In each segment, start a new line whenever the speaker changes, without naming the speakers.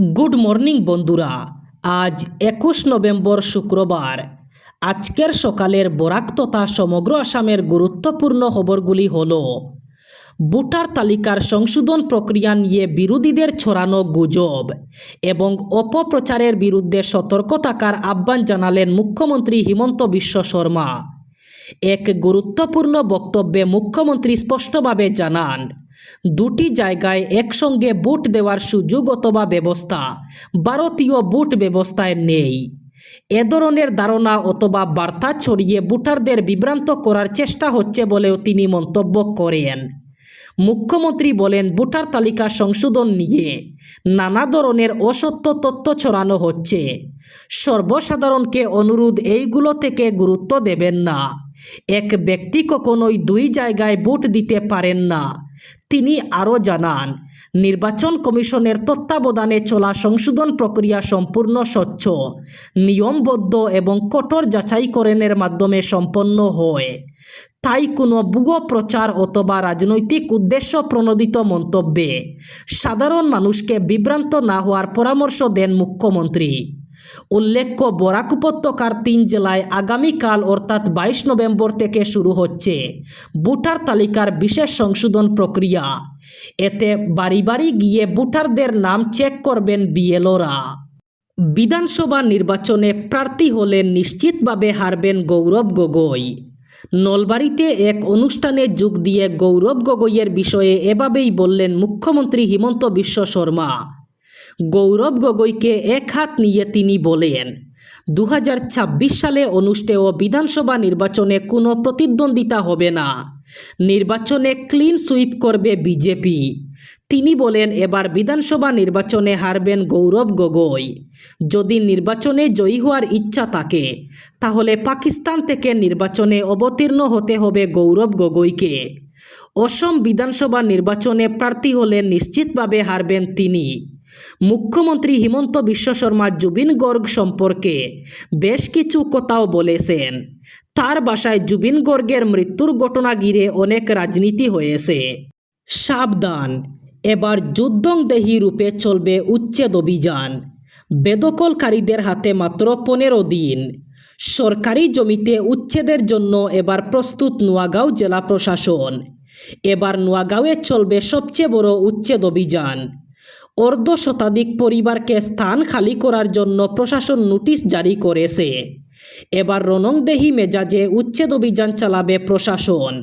Good morning বন্ধুরা। আজ একুশ নভেম্বর শুক্রবার। আজকের সকালের বরাক তথা সমগ্র আসামের গুরুত্বপূর্ণ খবরগুলি হল, ভোটার তালিকার সংশোধন প্রক্রিয়া নিয়ে বিরোধীদের ছড়ানো গুজব এবং অপপ্রচারের বিরুদ্ধে সতর্ক থাকার আহ্বান জানালেন মুখ্যমন্ত্রী হিমন্ত বিশ্ব শর্মা। এক গুরুত্বপূর্ণ বক্তব্যে মুখ্যমন্ত্রী স্পষ্টভাবে জানান দুটি জায়গায় একসঙ্গে বুট দেওয়ার সুযোগ অথবা ব্যবস্থা ভারতীয় বুট ব্যবস্থায় নেই। এ ধরনের ধারণা অথবা বার্তা ছড়িয়ে ভোটারদের বিভ্রান্ত করার চেষ্টা হচ্ছে বলেও তিনি মন্তব্য করেন। মুখ্যমন্ত্রী বলেন, ভোটার তালিকা সংশোধন নিয়ে নানা ধরনের অসত্য তথ্য ছড়ানো হচ্ছে। সর্বসাধারণকে অনুরোধ, এইগুলো থেকে গুরুত্ব দেবেন না। এক ব্যক্তি কখনোই দুই জায়গায় ভোট দিতে পারেন না। তিনি আরও জানান, নির্বাচন কমিশনের তত্ত্বাবধানে চলা সংশোধন প্রক্রিয়া সম্পূর্ণ স্বচ্ছ, নিয়মবদ্ধ এবং কঠোর যাচাইকরণের মাধ্যমে সম্পন্ন হয়। তাই কোনো ভুয়ো প্রচার অথবা রাজনৈতিক উদ্দেশ্য প্রণোদিত মন্তব্যে সাধারণ মানুষকে বিভ্রান্ত না হওয়ার পরামর্শ দেন মুখ্যমন্ত্রী। উল্লেখ্য, বরাক উপত্যকার তিন জেলায় আগামীকাল অর্থাৎ বাইশ নভেম্বর থেকে শুরু হচ্ছে ভোটার তালিকার বিশেষ সংশোধন প্রক্রিয়া। এতে বাড়ি বাড়ি গিয়ে ভোটারদের নাম চেক করবেন বিএলওরা। বিধানসভা নির্বাচনে প্রার্থী হলেন নিশ্চিতভাবে হারবেন গৌরব গগৈ। নলবাড়িতে এক অনুষ্ঠানে যোগ দিয়ে গৌরব গগৈয়ের বিষয়ে এভাবেই বললেন মুখ্যমন্ত্রী হিমন্ত বিশ্ব শর্মা। গৌরব গগৈকে এক হাত নিয়ে তিনি বলেন দু হাজার ছাব্বিশ সালে অনুষ্ঠেয় বিধানসভা নির্বাচনে কোনো প্রতিদ্বন্দ্বিতা হবে না। নির্বাচনে ক্লিন সুইপ করবে বিজেপি। তিনি বলেন, এবার বিধানসভা নির্বাচনে হারবেন গৌরব গগৈ। যদি নির্বাচনে জয়ী হওয়ার ইচ্ছা থাকে, তাহলে পাকিস্তান থেকে নির্বাচনে অবতীর্ণ হতে হবে গৌরব গগৈকে। অসম বিধানসভা নির্বাচনে প্রার্থী হলে নিশ্চিতভাবে হারবেন তিনি। মুখ্যমন্ত্রী হিমন্ত বিশ্ব শর্মা জুবিন গর্গ সম্পর্কে বেশ কিছু কথাও বলেছেন। তার বাসায় জুবিন গর্গের মৃত্যুর ঘটনা ঘিরে অনেক রাজনীতি হয়েছে। সাবধান, এবার যুদ্ধং যুদ্ধংদেহী রূপে চলবে উচ্ছেদ অভিযান। বেদখলকারীদের হাতে মাত্র পনেরো দিন। সরকারি জমিতে উচ্ছেদের জন্য এবার প্রস্তুত নোয়াগাঁও জেলা প্রশাসন। এবার নোয়াগাঁওয়ে চলবে সবচেয়ে বড় উচ্ছেদ অভিযান। অর্ধ শতাধিক পরিবারকে স্থান খালি করার জন্য প্রশাসন নোটিশ জারি করেছে। এবার রনংদেহি মেজাজে উচ্ছেদ অভিযান চালাবে প্রশাসন।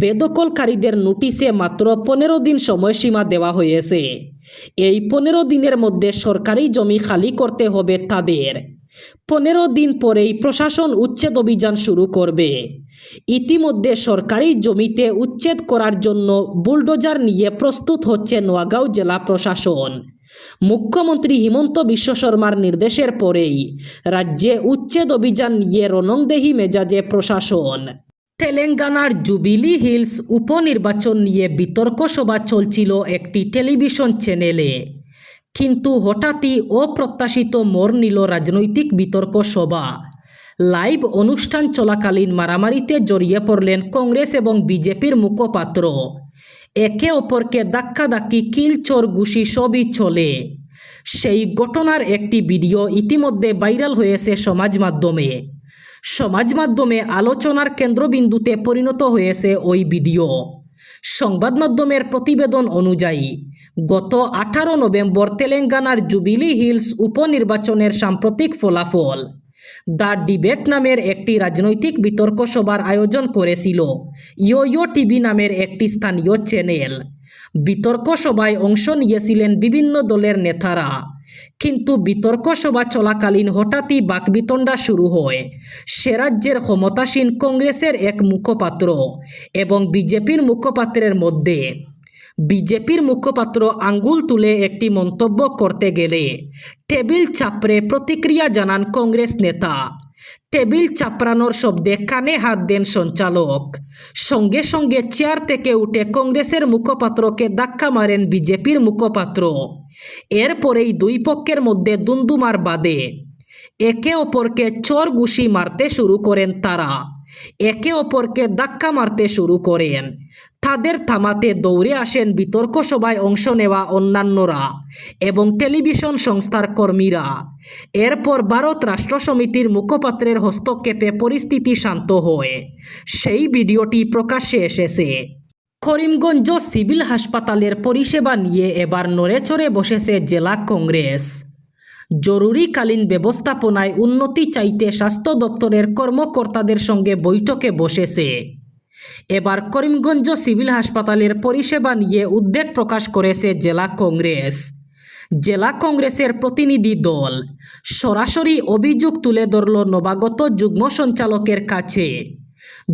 বেদকলকারীদের নোটিশে মাত্র পনেরো দিন সময়সীমা দেওয়া হয়েছে। এই পনেরো দিনের মধ্যে সরকারি জমি খালি করতে হবে তাদের। পনেরো দিন পরেই প্রশাসন উচ্ছেদ অভিযান শুরু করবে। ইতিমধ্যে সরকারি জমিতে উচ্ছেদ করার জন্য বুলডোজার নিয়ে প্রস্তুত হচ্ছে নোয়াগাঁও জেলা প্রশাসন। মুখ্যমন্ত্রী হিমন্ত বিশ্ব শর্মার নির্দেশের পরেই রাজ্যে উচ্ছেদ অভিযান নিয়ে রণংদেহী মেজাজে প্রশাসন। তেলেঙ্গানার জুবিলি হিলস উপনির্বাচন নিয়ে বিতর্ক সভা চলছিল একটি টেলিভিশন চ্যানেলে। কিন্তু হঠাৎই অপ্রত্যাশিত মোড় নিল রাজনৈতিক বিতর্ক সভা। লাইভ অনুষ্ঠান চলাকালীন মারামারিতে জড়িয়ে পড়লেন কংগ্রেস এবং বিজেপির মুখপাত্র। একে অপরকে ধাক্কাধাক্কি কিলচোর ঘুষি সবই চলে। সেই ঘটনার একটি ভিডিও ইতিমধ্যে ভাইরাল হয়েছে সমাজ মাধ্যমে। সমাজ মাধ্যমে আলোচনার কেন্দ্রবিন্দুতে পরিণত হয়েছে ওই ভিডিও। সংবাদ মাধ্যমের প্রতিবেদন অনুযায়ী গত আঠারো নভেম্বর তেলেঙ্গানার জুবিলি হিলস উপনির্বাচনের সাম্প্রতিক ফলাফল। দ্য ডিবেট নামের একটি রাজনৈতিক বিতর্ক সভার আয়োজন করেছিল ইয়ো টিভি নামের একটি স্থানীয় চ্যানেল। বিতর্ক সভায় অংশ নিয়েছিলেন বিভিন্ন দলের নেতারা। কিন্তু বিতর্ক সভা চলাকালীন হঠাৎই বাকবিতণ্ডা শুরু হয়। সে রাজ্যের ক্ষমতাসীন কংগ্রেসের এক মুখপাত্র এবং বিজেপির মুখপাত্রের মধ্যে বিজেপির মুখপাত্র আঙ্গুল তুলে একটি মন্তব্য করতে গেলে, টেবিল চাপড়ে প্রতিক্রিয়া জানান কংগ্রেস নেতা। টেবিল চাপড়ানোর শব্দে কানে হাত দেন সঞ্চালক। সঙ্গে সঙ্গে চেয়ার থেকে উঠে কংগ্রেসের মুখপাত্রকে ধাক্কা মারেন বিজেপির মুখপাত্র। এরপরেই দুই পক্ষের মধ্যে দুন্দুমার বাদে। একে অপরকে চর ঘুষি মারতে শুরু করেন তারা। একে অপরকে ধাক্কা মারতে শুরু করেন। তাদের থামাতে দৌড়ে আসেন বিতর্ক সভায় অংশ নেওয়া অন্যান্যরা এবং টেলিভিশন সংস্থার কর্মীরা। এরপর ভারত রাষ্ট্র সমিতির মুখপাত্রের হস্তক্ষেপে পরিস্থিতি শান্ত হয়। সেই ভিডিওটি প্রকাশ্যে এসেছে। করিমগঞ্জ সিভিল হাসপাতালের পরিষেবা নিয়ে এবার নড়েচড়ে বসেছে জেলা কংগ্রেস। জরুরিকালীন ব্যবস্থাপনায় উন্নতি চাইতে স্বাস্থ্য দপ্তরের কর্মকর্তাদের সঙ্গে বৈঠকে বসেছে। এবার করিমগঞ্জ সিভিল হাসপাতালের পরিষেবা নিয়ে উদ্বেগ প্রকাশ করেছে জেলা কংগ্রেস। জেলা কংগ্রেসের প্রতিনিধি দল সরাসরি অভিযোগ তুলে ধরল নবাগত যুগ্ম সঞ্চালকের কাছে।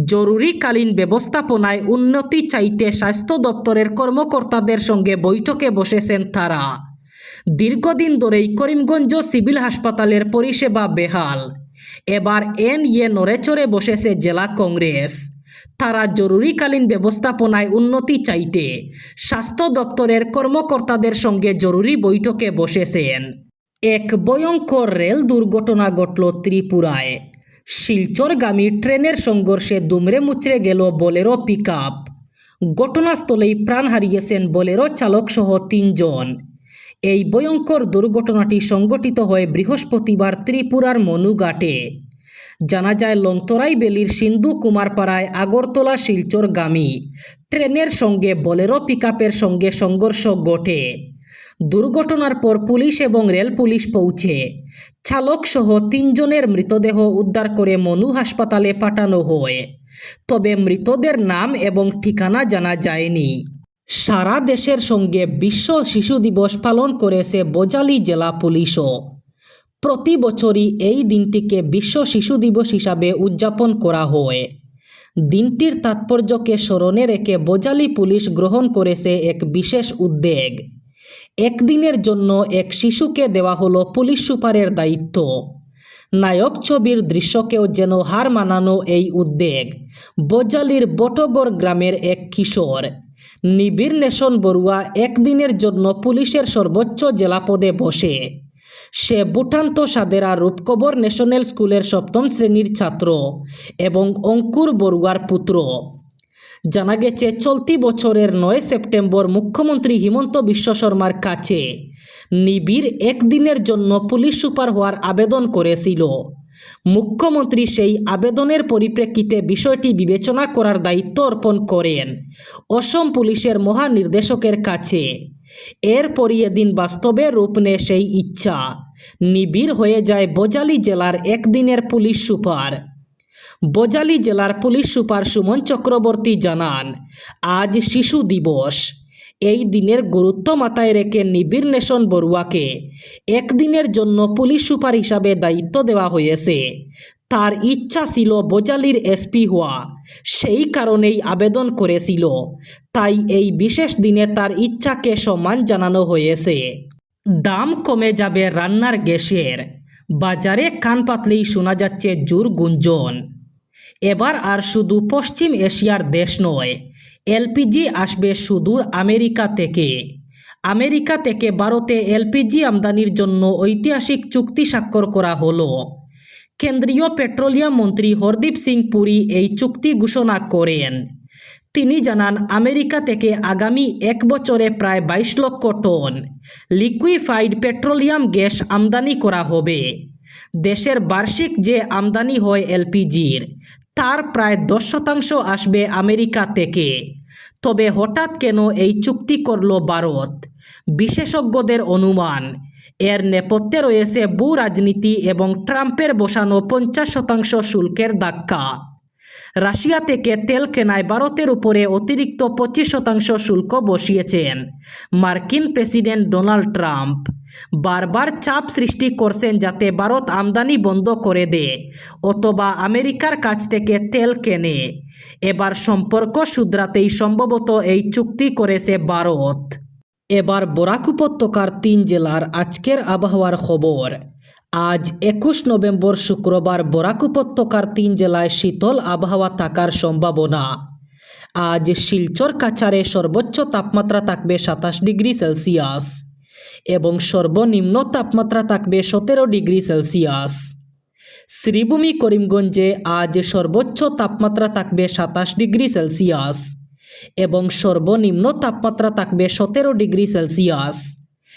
জরুরিকালীন ব্যবস্থাপনায় উন্নতি চাইতে স্বাস্থ্য দপ্তরের কর্মকর্তাদের সঙ্গে বৈঠকে বসেছেন তারা। দীর্ঘদিন ধরেই করিমগঞ্জ সিভিল হাসপাতালের পরিষেবা বেহাল। এবার এন ইয়ে নড়েচড়ে বসেছে জেলা কংগ্রেস। তারা জরুরিকালীন ব্যবস্থাপনায় উন্নতি চাইতে স্বাস্থ্য দপ্তরের কর্মকর্তাদের সঙ্গে জরুরি বৈঠকে বসেছেন। এক ভয়ঙ্কর রেল দুর্ঘটনা ঘটল ত্রিপুরায়। শিলচরগামী ট্রেনের সংঘর্ষে দুমড়ে মুচড়ে গেল বোলেরো পিক আপ ঘটনাস্থলেই প্রাণ হারিয়েছেন বোলেরো চালকসহ তিনজন। এই ভয়ঙ্কর দুর্ঘটনাটি সংঘটিত হয় বৃহস্পতিবার ত্রিপুরার মনুঘাটে। জানা যায় লংতরাই বেলির সিন্ধু কুমারপাড়ায় আগরতলা শিলচরগামী ট্রেনের সঙ্গে বোলেরো পিকআপের সঙ্গে সংঘর্ষ ঘটে। দুর্ঘটনার পর পুলিশ এবং রেল পুলিশ পৌঁছে। চালকসহ তিনজনের মৃতদেহ উদ্ধার করে মনু হাসপাতালে পাঠানো হয়। তবে মৃতদের নাম এবং ঠিকানা জানা যায়নি। সারা দেশের সঙ্গে বিশ্ব শিশু দিবস পালন করেছে বোজালি জেলা পুলিশও। প্রতি বছরই এই দিনটিকে বিশ্ব শিশু দিবস হিসাবে উদযাপন করা হয়। দিনটির তাৎপর্যকে স্মরণে রেখে বোজালি পুলিশ গ্রহণ করেছে এক বিশেষ উদ্বেগ। একদিনের জন্য এক শিশুকে দেওয়া হলো পুলিশ সুপারের দায়িত্ব। নায়ক ছবির দৃশ্যকেও যেন হার মানানো এই উদ্বেগ। বোজালির বটগড় গ্রামের এক কিশোর। নিবিড় নেশন বড়ুয়া একদিনের জন্য পুলিশের সর্বোচ্চ জেলা পদে বসে। সে বুটান্ত সাদেরা রূপকবর ন্যাশনাল স্কুলের সপ্তম শ্রেণির ছাত্র এবং অঙ্কুর বড়ুয়ার পুত্র। জানা গেছে, চলতি বছরের নয় সেপ্টেম্বর মুখ্যমন্ত্রী হিমন্ত বিশ্ব শর্মার কাছে নিবিড় একদিনের জন্য পুলিশ সুপার হওয়ার আবেদন করেছিল। মুখ্যমন্ত্রী সেই আবেদনের পরিপ্রেক্ষিতে বিষয়টি বিবেচনা করার দায়িত্ব অর্পণ করেন। অসম পুলিশের মহানির্দেশকের কাছে। এরপরই এদিন বাস্তবে রূপ নেয় সেই ইচ্ছা। নিবিড় হয়ে যায় বজালি জেলার একদিনের পুলিশ সুপার। বজালি জেলার পুলিশ সুপার সুমন চক্রবর্তী জানান, আজ শিশু দিবস। এই দিনের গুরুত্ব মাথায় রেখে নিবিড় নেশন বড়ুয়াকে একদিনের জন্য পুলিশ সুপার হিসাবে দায়িত্ব দেওয়া হয়েছে। তার ইচ্ছা ছিল বোজালির এসপি হওয়া। সেই কারণেই আবেদন করেছিল। তাই এই বিশেষ দিনে তার ইচ্ছাকে সম্মান জানানো হয়েছে। দাম কমে যাবে রান্নার গ্যাসের। বাজারে কান পাতলেই শোনা যাচ্ছে জোর গুঞ্জন। এবার আর শুধু পশ্চিম এশিয়ার দেশ নয় এলপিজি আসবে সুদূর আমেরিকা থেকে। আমেরিকা থেকে ভারতে এলপিজি আমদানির জন্য ঐতিহাসিক চুক্তি স্বাক্ষর করা হলো। কেন্দ্রীয় পেট্রোলিয়াম মন্ত্রী হরদীপ সিং পুরী এই চুক্তি ঘোষণা করেন। তিনি জানান, আমেরিকা থেকে আগামী এক বছরে প্রায় বাইশ লক্ষ টন লিকুইফাইড পেট্রোলিয়াম গ্যাস আমদানি করা হবে। দেশের বার্ষিক যে আমদানি হয় এলপিজির তার প্রায় দশ শতাংশ আসবে আমেরিকা থেকে। তবে হঠাৎ কেন এই চুক্তি করল ভারত? বিশেষজ্ঞদের অনুমান, এর নেপথ্যে রয়েছে ভূ রাজনীতি এবং ট্রাম্পের বসানো পঞ্চাশ শতাংশ শুল্কের ধাক্কা। রাশিয়া থেকে তেল কেনায় ভারতের উপরে অতিরিক্ত পঁচিশ শতাংশ শুল্ক বসিয়েছেন মার্কিন প্রেসিডেন্ট ডোনাল্ড ট্রাম্প। বারবার চাপ সৃষ্টি করছেন যাতে ভারত আমদানি বন্ধ করে দেয় অথবা আমেরিকার কাছ থেকে তেল কেনে। এবার সম্পর্ক শুধরাতেই সম্ভবত এই চুক্তি করেছে ভারত। এবার বরাক উপত্যকার তিন জেলার আজকের আবহাওয়ার খবর। আজ একুশ নভেম্বর শুক্রবার বরাক উপত্যকার তিন জেলায় শীতল আবহাওয়া থাকার সম্ভাবনা। আজ শিলচর কাছারে সর্বোচ্চ তাপমাত্রা থাকবে সাতাশ ডিগ্রি সেলসিয়াস এবং সর্বনিম্ন তাপমাত্রা থাকবে সতেরো ডিগ্রি সেলসিয়াস। শ্রীভূমি করিমগঞ্জে আজ সর্বোচ্চ তাপমাত্রা থাকবে সাতাশ ডিগ্রি সেলসিয়াস এবং সর্বনিম্ন তাপমাত্রা থাকবে সতেরো ডিগ্রি সেলসিয়াস।